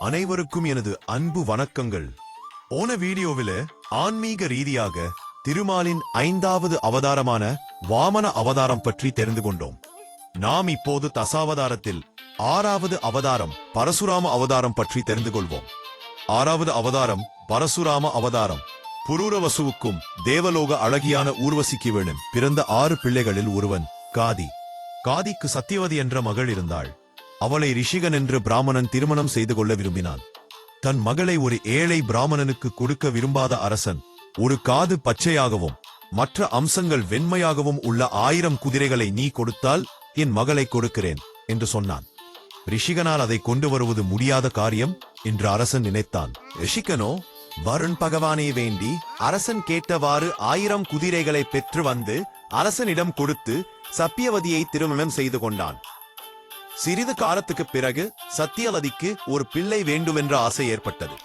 அனைவருக்கும் எனது அன்பு வணக்கங்கள். போன வீடியோவில ஆன்மீக ரீதியாக திருமாலின் ஐந்தாவது அவதாரமான வாமன அவதாரம் பற்றி தெரிந்து கொண்டோம். நாம் இப்போது தசாவதாரத்தில் ஆறாவது அவதாரம் பரசுராம அவதாரம் பற்றி தெரிந்து கொள்வோம். ஆறாவது அவதாரம் பரசுராம அவதாரம். புரூரவசுவுக்கும் தேவலோக அழகியான ஊர்வசிக்கு வேணும். பிறந்த ஆறு பிள்ளைகளில் ஒருவன் காதி. காதிக்கு சத்தியவதி என்ற மகள் இருந்தாள். அவளை ரிஷிகன் என்று பிராமணன் திருமணம் செய்து கொள்ள விரும்பினான். தன் மகளை ஒரு ஏழை பிராமணனுக்கு கொடுக்க விரும்பாத அரசன் ஒரு காது பச்சையாகவும் மற்ற அம்சங்கள் வெண்மையாகவும் உள்ள ஆயிரம் குதிரைகளை நீ கொடுத்தால் என் மகளை கொடுக்கிறேன் என்று சொன்னான். ரிஷிகனால் அதை கொண்டு வருவது முடியாத காரியம் என்று அரசன் நினைத்தான். ரிஷிகனோ வருண் பகவானை வேண்டி அரசன் கேட்டவாறு ஆயிரம் குதிரைகளை பெற்று வந்து அரசனிடம் கொடுத்து சப்பியவதியை திருமணம் செய்து கொண்டான். சிறிது காலத்துக்கு பிறகு சத்தியவதிக்கு ஒரு பிள்ளை வேண்டுமென்ற ஆசை ஏற்பட்டது.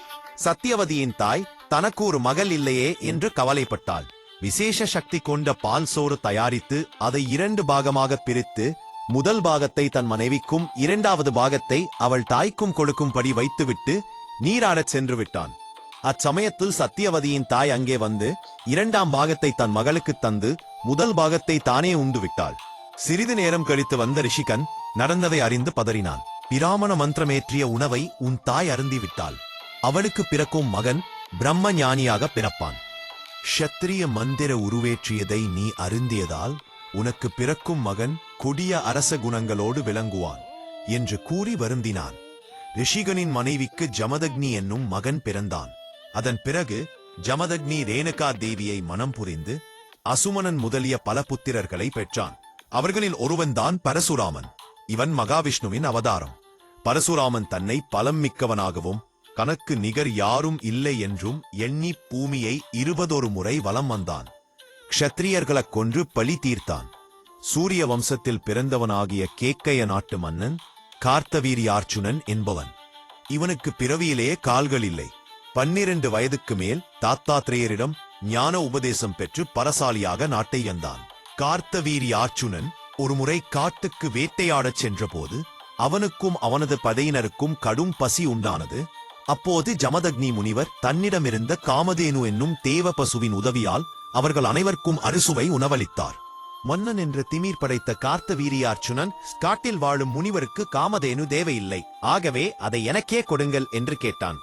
சத்தியவதியின் தாய் தனக்கு ஒரு மகள் இல்லையே என்று கவலைப்பட்டாள். விசேஷ சக்தி கொண்ட பால் சோறு தயாரித்து அதை இரண்டு பாகமாக பிரித்து முதல் பாகத்தை தன் மனைவிக்கும் இரண்டாவது பாகத்தை அவள் தாய்க்கும் கொடுக்கும்படி வைத்துவிட்டு நீராடச் சென்று விட்டான். அச்சமயத்தில் சத்தியவதியின் தாய் அங்கே வந்து இரண்டாம் பாகத்தை தன் மகளுக்கு தந்து முதல் பாகத்தை தானே உண்டு விட்டாள். சிறிது நேரம் கழித்து வந்த ரிஷிகன் நடந்ததை அறிந்து பதறினான். பிராமண மந்திரமேற்றிய உணவை உன் தாய் அருந்தி விட்டாள் அவளுக்கு பிறக்கும் மகன் பிரம்ம ஞானியாக பிறப்பான். ஷத்திரிய மந்திர உருவேற்றியதை நீ அருந்தியதால் உனக்கு பிறக்கும் மகன் கொடிய அரச குணங்களோடு விளங்குவான் என்று கூறி வருந்தினான். ரிஷிகனின் மனைவிக்கு ஜமதக்னி என்னும் மகன் பிறந்தான். அதன் பிறகு ஜமதக்னி ரேணுகா தேவியை மனம் புரிந்து அசுமனன் முதலிய பல புத்திரர்களை பெற்றான். அவர்களில் ஒருவன்தான் பரசுராமன். இவன் மகாவிஷ்ணுவின் அவதாரம். பரசுராமன் தன்னை பலம் மிக்கவனாகவும் கணக்கு நிகர் யாரும் இல்லை என்றும் எண்ணி பூமியை இருபதொரு முறை வலம் வந்தான். க்ஷத்ரியர்களைக் கொன்று பழி தீர்த்தான். சூரிய வம்சத்தில் பிறந்தவனாகிய கேக்கைய நாட்டு மன்னன் கார்த்தவீரியார்ச்சுனன் என்பவன். இவனுக்கு பிறவியிலேயே கால்கள் இல்லை. பன்னிரண்டு வயதுக்கு மேல் தாத்தாத்ரேயரிடம் ஞான உபதேசம் பெற்று பரசாலியாக நாட்டை வந்தான். கார்த்தவீரியார்ச்சுனன் ஒருமுறை காட்டுக்கு வேட்டையாடச் சென்றபோது அவனுக்கும் அவனது படையினருக்கும் கடும் பசி உண்டானது. அப்போது ஜமதக்னி முனிவர் தன்னிடமிருந்த காமதேனு என்னும் தேவ பசுவின் உதவியால் அவர்கள் அனைவருக்கும் அறுசுவை உணவளித்தார். மன்னன் என்ற திமிர் படைத்த கார்த்த வீரியார்ச்சுனன் காட்டில் வாழும் முனிவருக்கு காமதேனு தேவையில்லை. ஆகவே அதை எனக்கே கொடுங்கள் என்று கேட்டான்.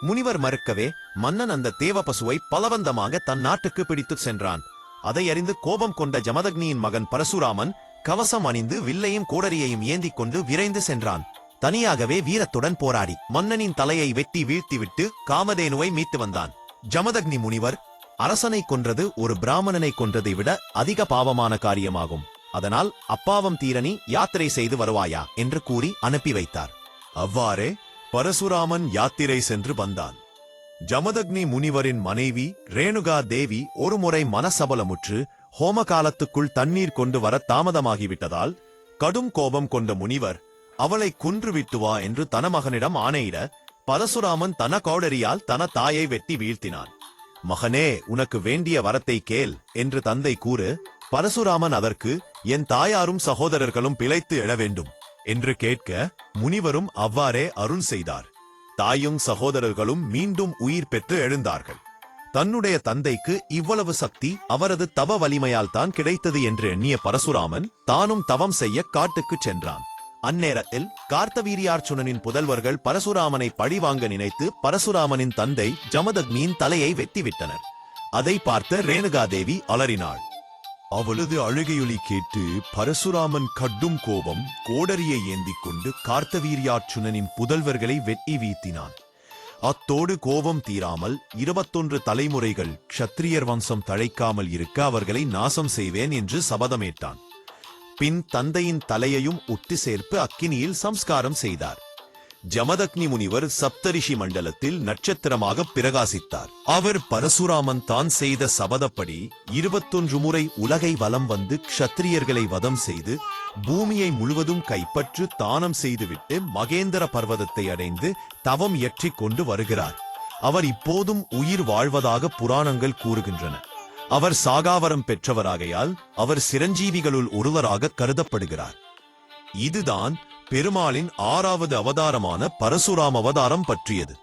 முனிவர் மறுக்கவே மன்னன் அந்த தேவ பசுவை பலவந்தமாக தன் நாட்டுக்கு பிடித்துச் சென்றான். அதை அறிந்து கோபம் கொண்ட ஜமதக்னியின் மகன் பரசுராமன் கவசம் அணிந்து வில்லையும் கோடரியையும் ஏந்திக் கொண்டு விரைந்து சென்றான். தனியாகவே வீரத்துடன் போராடி மன்னனின் தலையை வெட்டி வீழ்த்திவிட்டு காமதேனுவை மீட்டு வந்தான். ஜமதக்னி முனிவர் அரசனை கொன்றது ஒரு பிராமணனை கொன்றதை விட அதிக பாவமான காரியமாகும். அதனால் அப்பாவம் தீரனி யாத்திரை செய்து வருவாயா? என்று கூறி அனுப்பி வைத்தார். அவ்வாறே பரசுராமன் யாத்திரை சென்று வந்தான். ஜமதக்னி முனிவரின் மனைவி ரேணுகா தேவி ஒருமுறை மனசபலமுற்று ஹோம காலத்துக்குள் தண்ணீர் கொண்டு வர தாமதமாகிவிட்டதால் கடும் கோபம் கொண்ட முனிவர் அவளை கொன்றுவிட்டு வா என்று தன மகனிடம் ஆணையிட பரசுராமன் தன கோடரியால் தன தாயை வெட்டி வீழ்த்தினான். மகனே உனக்கு வேண்டிய வரத்தை கேள் என்று தந்தை கூறு பரசுராமன் அதற்கு என் தாயாரும் சகோதரர்களும் பிழைத்து எழ வேண்டும் என்று கேட்க முனிவரும் அவ்வாறே அருள் செய்தார். தாயும் சகோதரர்களும் மீண்டும் உயிர் பெற்று எழுந்தார்கள். தன்னுடைய தந்தைக்கு இவ்வளவு சக்தி அவரது தவ வலிமையால் தான் கிடைத்தது என்று எண்ணிய பரசுராமன் தானும் தவம் செய்ய காட்டுக்குச் சென்றான். அந்நேரத்தில் கார்த்தவீரியார்ச்சுனனின் புதல்வர்கள் பரசுராமனை பழிவாங்க நினைத்து பரசுராமனின் தந்தை ஜமதக்னியின் தலையை வெட்டிவிட்டனர். அதை பார்த்த ரேணுகாதேவி அலறினாள். அவளது அழுகையொலி கேட்டு பரசுராமன் கடும் கோபம் கோடரியை ஏந்திக் கொண்டு கார்த்தவீரியார்ச்சுனனின் புதல்வர்களை வெட்டி வீத்தினான். அத்தோடு கோபம் தீராமல் இருபத்தொன்று தலைமுறைகள் க்ஷத்திரியர் வம்சம் தழைக்காமல் இருக்க அவர்களை நாசம் செய்வேன் என்று சபதமேட்டான். பின் தந்தையின் தலையையும் உட்டு சேர்ப்பு அக்கினியில் சம்ஸ்காரம் செய்தார். ஜமதக்னி முனிவர் சப்தரிஷி மண்டலத்தில் நட்சத்திரமாக பிரகாசித்தார். அவர் பரசுராமன் தான் செய்த சபதப்படி இருபத்தொன்று முறை உலகை வலம் வந்து க்ஷத்திரியர்களை வதம் செய்து பூமியை முழுவதும் கைப்பற்று தானம் செய்துவிட்டு மகேந்திர பர்வதத்தை அடைந்து தவம் இயற்றிக் கொண்டு வருகிறார். அவர் இப்போதும் உயிர் வாழ்வதாக புராணங்கள் கூறுகின்றன. அவர் சாகாவரம் பெற்றவராகையால் அவர் சிரஞ்சீவிகளுள் ஒருவராக கருதப்படுகிறார். இதுதான் பெருமாளின் ஆறாவது அவதாரமான பரசுராம் அவதாரம் பற்றியது.